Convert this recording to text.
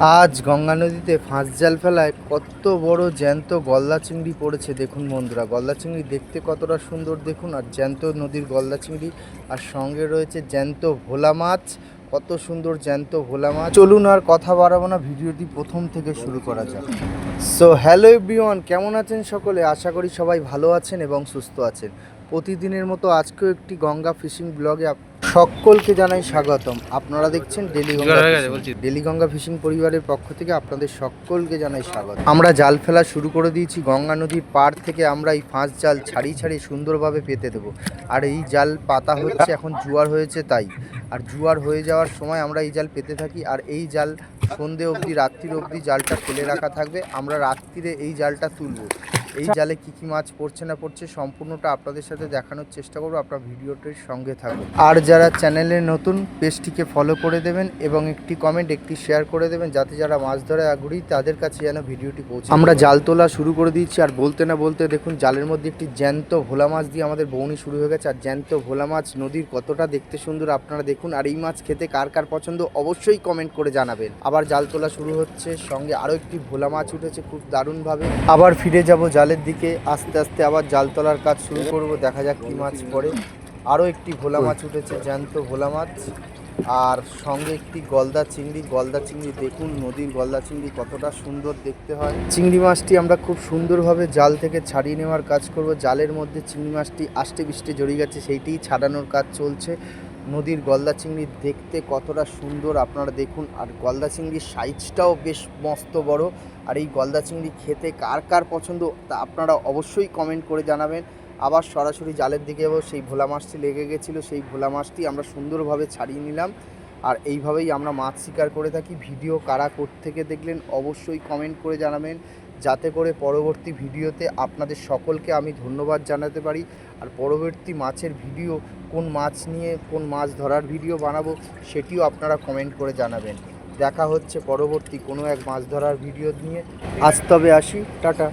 আজ গঙ্গা নদীতে ফাঁস জাল ফেলায় কত বড় জ্যান্ত গলদা চিংড়ি পড়েছে। দেখুন বন্ধুরা গলদা চিংড়ি দেখতে কতটা সুন্দর। দেখুন, আর জ্যান্ত নদীর গলদা চিংড়ি আর সঙ্গে রয়েছে জ্যান্ত ভোলা মাছ। কত সুন্দর জ্যান্ত ভোলা মাছ। চলুন আর কথা বাড়াবো না, ভিডিওটি প্রথম থেকে শুরু করা যাক। সো হ্যালো এভরিওয়ান কেমন আছেন সকলে? আশা করি সবাই ভালো আছেন এবং সুস্থ আছেন। প্রতিদিনের মতো আজকেও একটি গঙ্গা ফিশিং ব্লগে সকলকে জানাই স্বাগতম। আপনারা দেখছেন daily Ganga. Daily Ganga fishing পরিবারের পক্ষ থেকে আপনাদের সকলকে জানাই স্বাগত আমরা জাল ফেলা শুরু করে দিয়েছি। গঙ্গা নদীর পাড় থেকে আমরা এই ফাঁস জাল ছাড়িয়ে ছাড়িয়ে সুন্দরভাবে পেতে দেবো। আর এই জাল পাতা হচ্ছে এখন জুয়ার হয়েছে তাই। আর জুয়ার হয়ে যাওয়ার সময় আমরা এই জাল পেতে থাকি। আর এই জাল সন্ধে অবধি রাত্রির অবধি জালটা ফেলে রাখা থাকবে। আমরা রাত্রিরে এই জালটা তুলবো। এই জালে কি কি মাছ পড়ছে না পড়ছে সম্পূর্ণটা আপনাদের সাথে দেখানোর চেষ্টা করব আপনার ভিডিওটির সঙ্গে থাকবে আর যারা চ্যানেলে নতুন পেজটিকে ফলো করে দেবেন এবং একটি কমেন্ট একটি শেয়ার করে দেবেন যাতে যারা মাছ ধরে আগ্রহী তাদের কাছে যেন ভিডিওটি পৌঁছে আমরা জাল তোলা শুরু করে দিয়েছি আর বলতে না বলতে দেখুন জালের মধ্যে একটি জ্যান্ত ভোলা মাছ দিয়ে আমাদের বৌনি শুরু হয়ে গেছে। আর জ্যান্ত ভোলা মাছ নদীর কতটা দেখতে সুন্দর আপনারা দেখুন আর এই মাছ খেতে কার কার পছন্দ অবশ্যই কমেন্ট করে জানাবেন। আবার জাল তোলা শুরু হচ্ছে সঙ্গে আরও একটি ভোলা মাছ উঠেছে খুব দারুণভাবে। আবার ফিরে যাব জালের দিকে আস্তে আস্তে আবার জাল তোলার কাজ শুরু করব। দেখা যাক কি মাছ পড়ে। আরও একটি ভোলা মাছ উঠেছে, জ্যান্ত ভোলা মাছ। আর সঙ্গে একটি গলদা চিংড়ি। গলদা চিংড়ি দেখুন, নদীর গলদা চিংড়ি কতটা সুন্দর দেখতে হয়। চিংড়ি মাছটি আমরা খুব সুন্দরভাবে জাল থেকে ছাড়িয়ে নেওয়ার কাজ করব। জালের মধ্যে চিংড়ি মাছটি আষ্টে বৃষ্টে জড়িয়ে গেছে, সেইটিই ছাড়ানোর কাজ চলছে। নদীর গলদা চিংড়ি দেখতে কতটা সুন্দর আপনারা দেখুন। আর গলদা চিংড়ির সাইজটাও বেশ মস্ত বড়। আর এই গলদা চিংড়ি খেতে কার কার পছন্দ তা আপনারা অবশ্যই কমেন্ট করে জানাবেন। আবার সরাসরি জালের দিকে সেই ভোলা মাছটি লেগে গেছিল, সেই ভোলা মাছটি আমরা সুন্দরভাবে ছাড়িয়ে নিলাম। আর এইভাবেই আমরা মাছ শিকার করে থাকি। ভিডিও কারা থেকে দেখলেন অবশ্যই কমেন্ট করে জানাবেন। যাতে করে পরবর্তী ভিডিওতে আপনাদের সকলকে আমি ধন্যবাদ জানাতে পারি। আর পরবর্তী মাছের ভিডিও, কোন মাছ নিয়ে কোন মাছ ধরার ভিডিও বানাবো সেটিও আপনারা কমেন্ট করে জানাবেন। দেখা হচ্ছে পরবর্তী কোনো এক মাছ ধরার ভিডিও নিয়ে। আজ তবে আসি, টাটা।